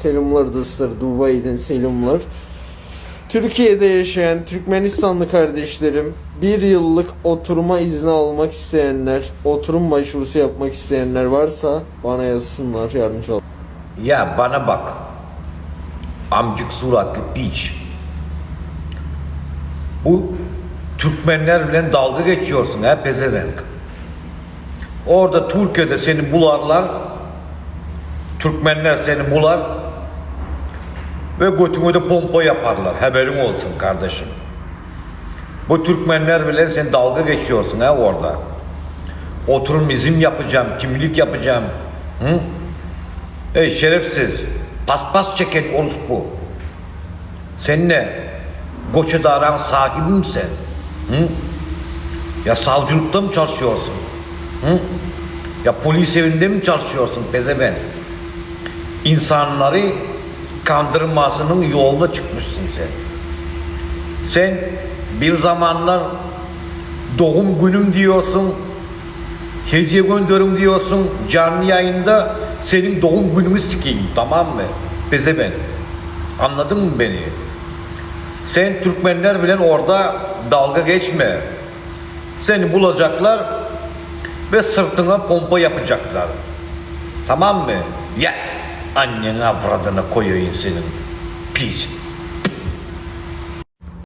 Selamlar dostlar. Dubai'den selamlar. Türkiye'de yaşayan Türkmenistanlı kardeşlerim, bir yıllık oturma izni almak isteyenler, oturum başvurusu yapmak isteyenler varsa bana yazsınlar, yardımcı ol. Ya bana bak. Amcık suratlı piç. Bu Türkmenlerle dalga geçiyorsun ha pezevenk. Orada Türkiye'de seni bularlar. Türkmenler seni bular. Ve götüne de pompa yaparlar. Haberin olsun kardeşim. Bu Türkmenler bile sen dalga geçiyorsun ha orada. Oturum izin yapacağım, kimlik yapacağım. Hı? Ey şerefsiz, paspas çeken orospu. Sen ne? Goçedaran sahibi misin? Hı? Ya savcılıkta mı çalışıyorsun? Hı? Ya polis evinde mi çalışıyorsun pezeven? İnsanları kandırmasının yoluna çıkmışsın sen. Sen bir zamanlar doğum günüm diyorsun, hediye gönderirim diyorsun canlı yayında senin doğum günümü sikeyim tamam mı? Pezeven. Anladın mı beni? Sen Türkmenler bilen orada dalga geçme. Seni bulacaklar ve sırtına pompa yapacaklar. Tamam mı? Ya annene avradına koyayım senin. Piç.